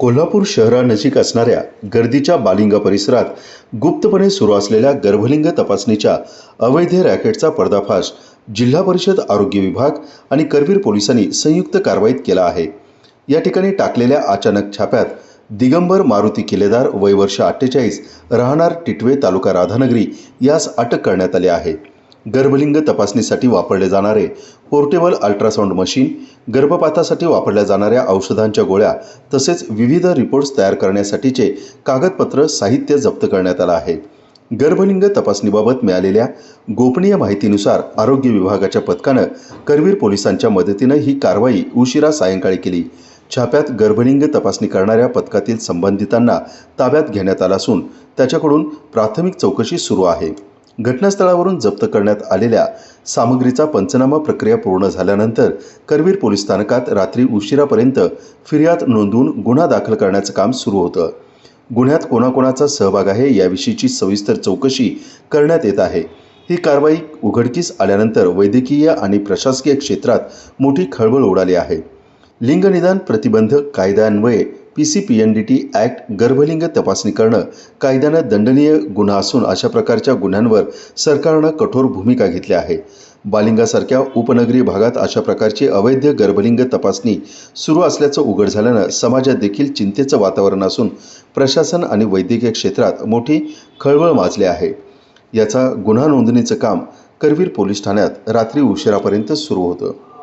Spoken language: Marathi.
कोल्हापूर शहरानजीक असणाऱ्या गर्दीच्या बालिंगा परिसरात गुप्तपणे सुरू असलेल्या गर्भलिंग तपासणीच्या अवैध रॅकेटचा पर्दाफाश जिल्हा परिषद आरोग्य विभाग आणि करवीर पोलिसांनी संयुक्त कारवाईत केला आहे. या ठिकाणी टाकलेल्या अचानक छाप्यात दिगंबर मारुती किल्लेदार वय वर्ष अठ्ठेचाळीस राहणार टिटवे तालुका राधानगरी यास अटक करण्यात आली आहे. गर्भलिंग तपासणीसाठी वापरले जाणारे पोर्टेबल अल्ट्रासाऊंड मशीन गर्भपातासाठी वापरल्या जाणाऱ्या औषधांच्या गोळ्या तसेच विविध रिपोर्ट्स तयार करण्यासाठीचे कागदपत्र साहित्य जप्त करण्यात आलं आहे. गर्भलिंग तपासणीबाबत मिळालेल्या गोपनीय माहितीनुसार आरोग्य विभागाच्या पथकानं करवीर पोलिसांच्या मदतीनं ही कारवाई उशिरा सायंकाळी केली. छाप्यात गर्भलिंग तपासणी करणाऱ्या पथकातील संबंधितांना ताब्यात घेण्यात आला असून त्याच्याकडून प्राथमिक चौकशी सुरू आहे. घटनास्थळावरून जप्त करण्यात आलेल्या सामग्रीचा पंचनामा प्रक्रिया पूर्ण झाल्यानंतर करवीर पोलीस स्थानकात रात्री उशिरापर्यंत फिर्याद नोंदवून गुन्हा दाखल करण्याचं काम सुरू होतं. गुन्ह्यात कोणाकोणाचा सहभाग आहे याविषयीची सविस्तर चौकशी करण्यात येत आहे. ही कारवाई उघडकीस आल्यानंतर वैद्यकीय आणि प्रशासकीय क्षेत्रात मोठी खळबळ उडाली आहे. लिंगनिदान प्रतिबंधक कायद्यान्वये P C P N D T act गर्भलिंग तपासणी करणं कायद्यानं दंडनीय गुन्हा असून अशा प्रकारच्या गुन्ह्यांवर सरकारनं कठोर भूमिका घेतली आहे. बालिंगासारख्या उपनगरी भागात अशा प्रकारची अवैध गर्भलिंग तपासणी सुरू असल्याचं उघड झाल्यानं समाजात देखील चिंतेचं वातावरण असून प्रशासन आणि वैद्यकीय क्षेत्रात मोठी खळबळ माजली आहे. याचा गुन्हा नोंदणीचं काम करवीर पोलीस ठाण्यात रात्री उशिरापर्यंत सुरू होतं.